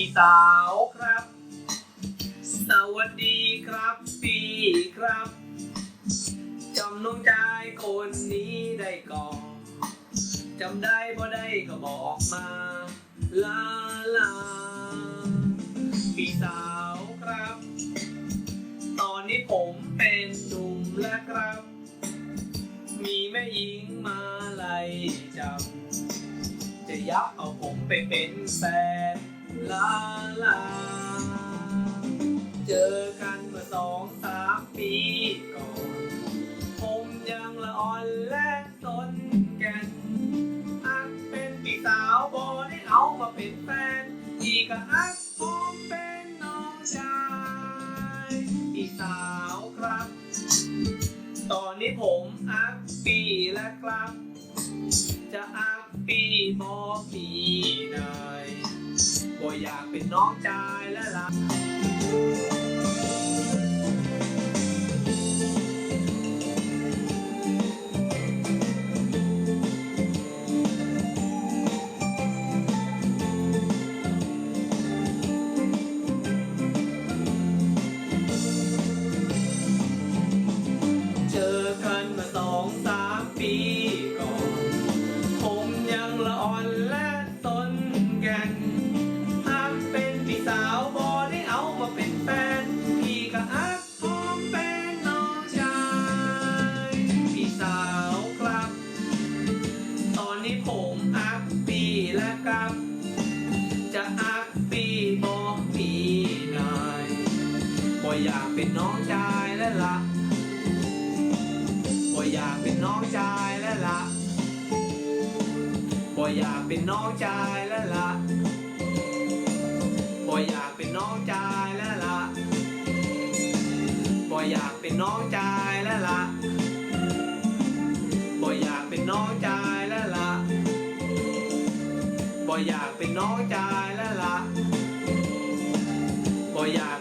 ี่สาวครับ สวัสดีครับพี่ครับจำน้องชายคนนี้ได้ก่อนจำได้บ่ได้ก็บอกมาลาลาพี่สาวครับ ตอนนี้ผมเป็นหนุ่มแล้วครับ มีแม่หญิงมาไล่จับจะยับเอาผมไปเป็นแฟน ลาลา เจอกันเมื่อสองสามปีก่อน ผมยังละอ่อนและสนแก่นอักเป็นพี่สาวบอได้เอามาเป็นแฟนอีกอักผมเป็นน้องชายพี่สาวครับ ตอนนี้ผมอักปีแล้วครับ จะอักปีบอกพี่หน่อยบ่ อยากเป็นน้องชายและหลาน แล้วครับ จะอักปีบอกพี่หน่อยบ่อยากเป็นน้องชายแล้วล่ะบ่อยากเป็นน้องชายแล้วล่ะบ่อยากเป็นน้องชายแล้วล่ะบ่อยากเป็นน้องชายแล้วล่ะบ่อยากเป็นน้องชายแล้วล่ะบ่อยากเป็นน้องชาย บ่อยากเป็นน้องชายแล้วล่ะบ่อยาก